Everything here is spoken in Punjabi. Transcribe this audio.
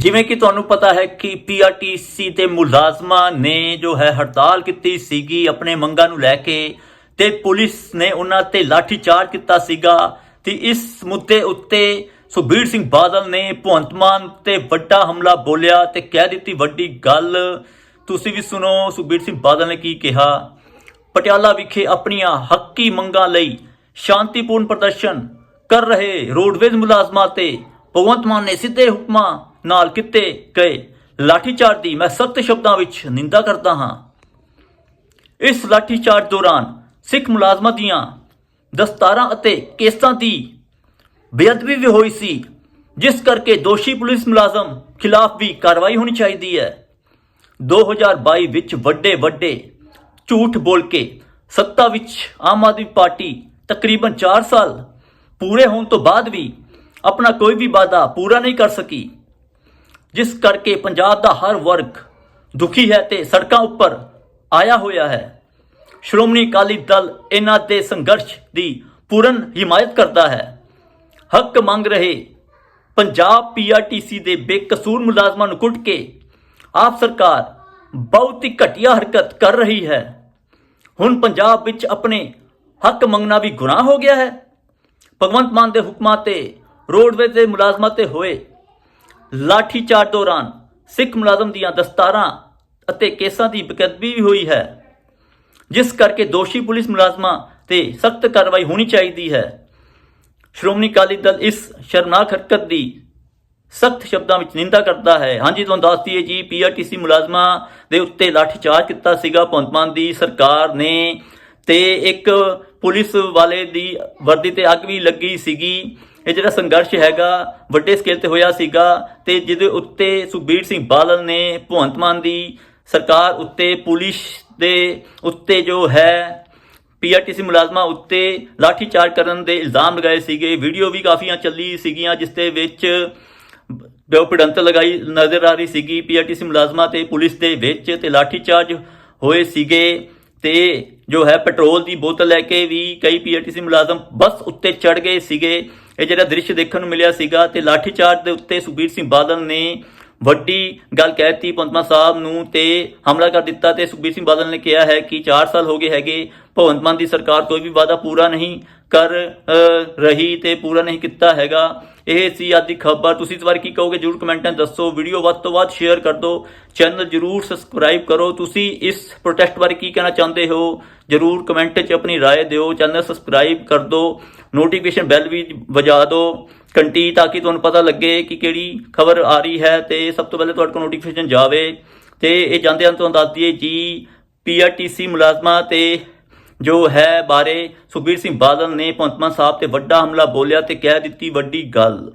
ਜਿਵੇਂ ਕਿ ਤੁਹਾਨੂੰ ਪਤਾ ਹੈ ਕਿ ਪੀਆਰਟੀਸੀ ਤੇ ਮੁਲਾਜ਼ਮਾਂ ਨੇ ਜੋ ਹੈ ਹੜਤਾਲ ਕੀਤੀ ਸੀਗੀ, ਆਪਣੇ ਮੰਗਾਂ ਨੂੰ ਲੈ ਕੇ ਤੇ ਪੁਲਿਸ ਨੇ ਉਹਨਾਂ ਤੇ ਲਾਠੀਚਾਰਜ ਕੀਤਾ ਸੀਗਾ। ਤੇ ਇਸ ਮੁੱਦੇ ਉੱਤੇ ਸੁਖਬੀਰ ਸਿੰਘ ਬਾਦਲ ਨੇ ਭਗਵੰਤ ਮਾਨ ਤੇ ਵੱਡਾ ਹਮਲਾ ਬੋਲਿਆ ਤੇ ਕਹਿ ਦਿੱਤੀ ਵੱਡੀ ਗੱਲ। ਤੁਸੀਂ ਵੀ ਸੁਣੋ ਸੁਖਬੀਰ ਸਿੰਘ ਬਾਦਲ ਨੇ ਕੀ ਕਿਹਾ? ਪਟਿਆਲਾ ਵਿਖੇ ਆਪਣੀਆਂ ਹੱਕੀ ਮੰਗਾਂ ਲਈ ਸ਼ਾਂਤੀਪੂਰਨ ਪ੍ਰਦਰਸ਼ਨ ਕਰ ਰਹੇ ਰੋਡਵੇਜ਼ ਮੁਲਾਜ਼ਮਾਂ ਤੇ ਭਗਵੰਤ ਮਾਨ ਨੇ ਸਿੱਧੇ ਹੁਕਮਾਂ ਨਾਲ ਕੀਤੇ ਗਏ ਲਾਠੀਚਾਰਜ ਦੀ ਮੈਂ ਸਖਤ ਸ਼ਬਦਾਂ ਵਿੱਚ ਨਿੰਦਾ ਕਰਦਾ ਹਾਂ। ਇਸ ਲਾਠੀਚਾਰਜ ਦੌਰਾਨ ਸਿੱਖ ਮੁਲਾਜ਼ਮਾਂ ਦੀਆਂ ਦਸਤਾਰਾਂ ਅਤੇ ਕੇਸਾਂ ਦੀ ਬੇਅਦਬੀ ਵੀ ਹੋਈ ਸੀ, ਜਿਸ ਕਰਕੇ ਦੋਸ਼ੀ ਪੁਲਿਸ ਮੁਲਾਜ਼ਮ ਖਿਲਾਫ ਵੀ ਕਾਰਵਾਈ ਹੋਣੀ ਚਾਹੀਦੀ ਹੈ। 2022 ਵਿੱਚ ਵੱਡੇ ਵੱਡੇ ਝੂਠ ਬੋਲ ਕੇ ਸੱਤਾ ਵਿੱਚ ਆਮ ਆਦਮੀ ਪਾਰਟੀ ਤਕਰੀਬਨ 4 ਸਾਲ ਪੂਰੇ ਹੋਣ ਤੋਂ ਬਾਅਦ ਵੀ ਆਪਣਾ ਕੋਈ ਵੀ ਵਾਅਦਾ ਪੂਰਾ ਨਹੀਂ ਕਰ ਸਕੀ। ਜਿਸ ਕਰਕੇ ਪੰਜਾਬ ਦਾ ਹਰ ਵਰਗ ਦੁਖੀ ਹੈ ਤੇ ਸੜਕਾਂ ਉੱਪਰ ਆਇਆ ਹੋਇਆ ਹੈ। ਸ਼੍ਰੋਮਣੀ ਅਕਾਲੀ ਦਲ ਇਹਨਾਂ ਦੇ ਸੰਘਰਸ਼ ਦੀ ਪੂਰਨ ਹਿਮਾਇਤ ਕਰਦਾ ਹੈ। ਹੱਕ ਮੰਗ ਰਹੇ ਪੰਜਾਬ ਪੀਆਰਟੀਸੀ ਦੇ ਬੇਕਸੂਰ ਮੁਲਾਜ਼ਮਾਂ ਨੂੰ ਕੁੱਟ ਕੇ ਆਪ ਸਰਕਾਰ ਬਹੁਤ ਹੀ ਘਟੀਆ ਹਰਕਤ ਕਰ ਰਹੀ ਹੈ। ਹੁਣ ਪੰਜਾਬ ਵਿੱਚ ਆਪਣੇ ਹੱਕ ਮੰਗਣਾ ਵੀ ਗੁਨਾਹ ਹੋ ਗਿਆ ਹੈ। ਭਗਵੰਤ ਮਾਨ ਦੇ ਹੁਕਮਾਂ ਤੇ ਰੋਡਵੇਜ਼ ਦੇ ਮੁਲਾਜ਼ਮਾਂ ਤੇ ਹੋਏ ਲਾਠੀਚਾਰਜ ਦੌਰਾਨ ਸਿੱਖ ਮੁਲਾਜ਼ਮ ਦੀਆਂ ਦਸਤਾਰਾਂ ਅਤੇ ਕੇਸਾਂ ਦੀ ਬੇਅਦਬੀ ਵੀ ਹੋਈ ਹੈ, ਜਿਸ ਕਰਕੇ ਦੋਸ਼ੀ ਪੁਲਿਸ ਮੁਲਾਜ਼ਮਾਂ ਤੇ ਸਖਤ ਕਾਰਵਾਈ ਹੋਣੀ ਚਾਹੀਦੀ ਹੈ। ਸ਼੍ਰੋਮਣੀ ਅਕਾਲੀ ਦਲ ਇਸ ਸ਼ਰਮਨਾਕ ਹਰਕਤ ਦੀ ਸਖਤ ਸ਼ਬਦਾਂ ਵਿੱਚ ਨਿੰਦਾ ਕਰਦਾ ਹੈ। ਹਾਂਜੀ, ਤੁਹਾਨੂੰ ਦੱਸ ਦਈਏ ਜੀ ਪੀਆਰਟੀਸੀ ਮੁਲਾਜ਼ਮਾਂ ਦੇ ਉੱਤੇ ਲਾਠੀਚਾਰਜ ਕੀਤਾ ਸੀਗਾ। ਭਗਵੰਤ ਮਾਨ ਦੀ ਸਰਕਾਰ ਨੇ ਤੇ ਇੱਕ ਪੁਲਿਸ ਵਾਲੇ ਦੀ ਵਰਦੀ ਤੇ ਅੱਗ ਵੀ ਲੱਗੀ ਸੀਗੀ। ਇਹ ਜਿਹੜਾ ਸੰਘਰਸ਼ ਹੈਗਾ, ਵੱਡੇ ਸਕੇਲ ਤੇ ਹੋਇਆ ਸੀਗਾ ਤੇ ਜਿਹਦੇ ਉੱਤੇ ਸੁਖਬੀਰ ਸਿੰਘ ਬਾਦਲ ਨੇ, ਭਗਵੰਤ ਮਾਨ ਦੀ ਸਰਕਾਰ ਉੱਤੇ, ਪੁਲਿਸ ਦੇ ਉੱਤੇ ਜੋ ਹੈ ਪੀਆਰਟੀਸੀ ਮੁਲਾਜ਼ਮਾਂ ਉੱਤੇ ਲਾਠੀਚਾਰਜ ਕਰਨ ਦੇ ਇਲਜ਼ਾਮ ਲਗਾਏ ਸੀਗੇ। ਵੀਡੀਓ ਵੀ ਕਾਫੀਆਂ ਚੱਲੀ ਸੀਗੀਆਂ, ਜਿਸ ਦੇ ਵਿੱਚ ਜੋ ਭਿੜੰਤ ਲਗਾਈ ਨਜ਼ਰ ਆ ਰਹੀ ਸੀਗੀ। ਪੀਆਰਟੀਸੀ ਮੁਲਾਜ਼ਮਾਂ ਤੇ ਪੁਲਿਸ ਦੇ ਵਿੱਚ ਤੇ ਲਾਠੀਚਾਰਜ ਹੋਏ ਸੀਗੇ ਤੇ ਜੋ ਹੈ ਪੈਟਰੋਲ ਦੀ ਬੋਤਲ ਲੈ ਕੇ ਵੀ ਕਈ ਪੀਆਰਟੀਸੀ ਮੁਲਾਜ਼ਮ ਬੱਸ ਉੱਤੇ ਚੜ ਗਏ ਸੀਗੇ। ਇਹ ਜਿਹੜਾ ਦ੍ਰਿਸ਼ ਦੇਖਣ ਨੂੰ ਮਿਲਿਆ ਸੀਗਾ ਤੇ ਲਾਠੀ ਚਾਰਜ ਦੇ ਉੱਤੇ ਸੁਖਬੀਰ ਸਿੰਘ ਬਾਦਲ ਨੇ ਵੱਡੀ ਗੱਲ ਕਹਿਤੀ ਪੰਤਮਾ ਸਾਹਿਬ ਨੂੰ ਤੇ ਹਮਲਾ ਕਰ ਦਿੱਤਾ ਤੇ ਸੁਖਬੀਰ ਸਿੰਘ ਬਾਦਲ ਨੇ ਕਿਹਾ ਹੈ ਕਿ 4 ਸਾਲ ਹੋ ਗਏ ਹੈਗੇ, ਭਗਵੰਤ ਮਾਨ ਦੀ ਸਰਕਾਰ ਕੋਈ ਵੀ ਵਾਅਦਾ ਪੂਰਾ ਨਹੀਂ ਕਰ ਰਹੀ ਤੇ ਪੂਰਾ ਨਹੀਂ ਕੀਤਾ ਹੈਗਾ। ਇਹ ਸੀ ਅੱਜ ਦੀ ਖਬਰ ਤੁਸੀਂ ਇਸ ਬਾਰੇ ਕੀ ਕਹੋਗੇ ਜਰੂਰ ਕਮੈਂਟਾਂ 'ਚ ਦੱਸੋ ਵੀਡੀਓ ਵੱਧ ਤੋਂ ਵੱਧ ਸ਼ੇਅਰ ਕਰ ਦਿਓ ਚੈਨਲ ਜਰੂਰ ਸਬਸਕ੍ਰਾਈਬ ਕਰੋ ਤੁਸੀਂ ਇਸ ਪ੍ਰੋਟੈਸਟ ਬਾਰੇ ਕੀ ਕਹਿਣਾ ਚਾਹੁੰਦੇ ਹੋ ਜਰੂਰ ਕਮੈਂਟ 'ਚ ਆਪਣੀ رائے ਦਿਓ ਚੈਨਲ ਸਬਸਕ੍ਰਾਈਬ ਕਰ ਦਿਓ ਨੋਟੀਫਿਕੇਸ਼ਨ ਬੈਲ ਵੀ ਵਜਾ ਦਿਓ ਘੰਟੀ ਤਾਂ ਕਿ ਤੁਹਾਨੂੰ ਪਤਾ ਲੱਗੇ ਕਿ ਕਿਹੜੀ ਖਬਰ ਆ ਰਹੀ ਹੈ ਤੇ ਸਭ ਤੋਂ ਪਹਿਲੇ ਤੁਹਾਡੇ ਕੋਲ ਨੋਟੀਫਿਕੇਸ਼ਨ ਜਾਵੇ ਤੇ ਇਹ ਜਾਂਦੇ ਹਨ ਤੁਹਾਨੂੰ ਦੱਸ ਦਈਏ ਜੀ ਪੀਆਰਟੀਸੀ ਮੁਲਾਜ਼ਮਾਂ ਤੇ ਜੋ ਹੈ ਬਾਰੇ ਸੁਖਬੀਰ ਸਿੰਘ ਬਾਦਲ ਨੇ ਭਗਵੰਤ ਸਾਹਿਬ ਤੇ ਵੱਡਾ ਹਮਲਾ ਬੋਲਿਆ ਤੇ ਕਹਿ ਦਿੱਤੀ ਵੱਡੀ ਗੱਲ।